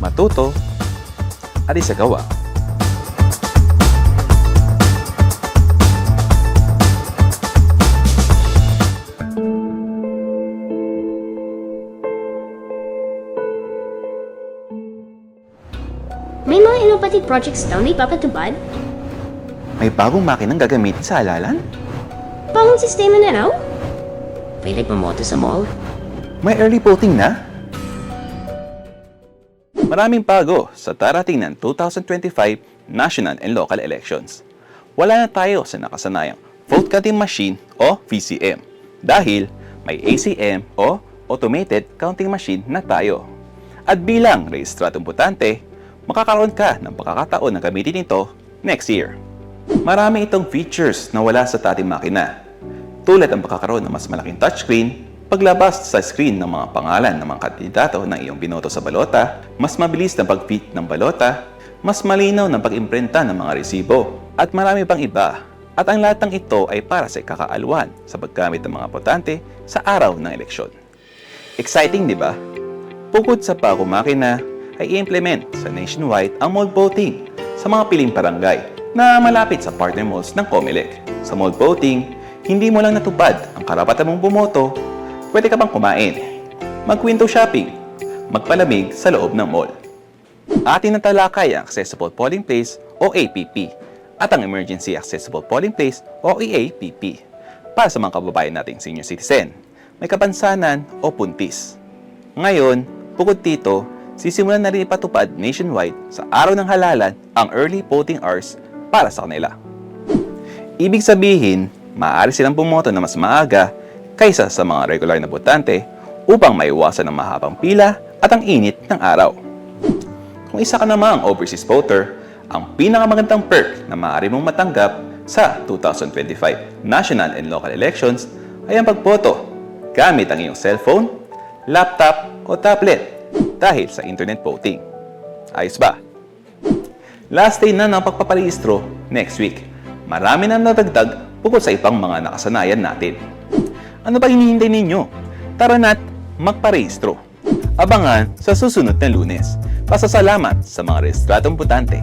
matuto, at isagawa. May mga innovative projects daw na ipapatubad? May bagong makinang gagamitin sa halalan? Bagong sistema na raw? Pwede pumoto sa mall? May early voting na? Maraming bago sa darating ng 2025 national and local elections. Wala na tayo sa nakasanayang vote counting machine o VCM dahil may ACM o automated counting machine na tayo. At bilang rehistradong botante, makakaroon ka ng pagkakataon na gamitin ito next year. Marami itong features na wala sa dating makina. Tulad ang pagkakaroon ng mas malaking touchscreen, paglabas sa screen ng mga pangalan ng mga kandidato na iyong binoto sa balota, mas mabilis na pag-fit ng balota, mas malinaw ng pag-imprenta ng mga resibo, at marami pang iba. At ang lahat ng ito ay para sa kakaalwan sa paggamit ng mga botante sa araw ng eleksyon. Exciting, di ba? Bukod sa bagong makina, ay i-implement sa nationwide ang mall voting sa mga piling barangay na malapit sa partner malls ng Comelec. Sa mall voting, hindi mo lang natupad ang karapatan mong bumoto, pwede ka pang kumain, mag-window shopping, magpalamig sa loob ng mall. Atin na talakay ang Accessible Polling Place o APP at ang Emergency Accessible Polling Place o EAPP para sa mga kababayan nating senior citizen, may kapansanan o puntis. Ngayon, bukod dito, sisimulan na rin ipatupad nationwide sa araw ng halalan ang early voting hours para sa kanila. Ibig sabihin, maaari silang bumoto na mas maaga kaysa sa mga regular na botante upang maiwasan ang mahabang pila at ang init ng araw. Kung isa ka namang overseas voter, ang pinakamagandang perk na maaari mong matanggap sa 2025 national and local elections ay ang pagboto gamit ang iyong cellphone, laptop o tablet dahil sa internet voting. Ayos ba? Last day na ng pagpaparehistro next week. Marami na nadagdag bukod sa ibang mga nakasanayan natin. Ano ba hinihintay ninyo? Tara na't magparehistro. Abangan sa susunod na lunes. Pasasalamat sa mga rehistradong butante.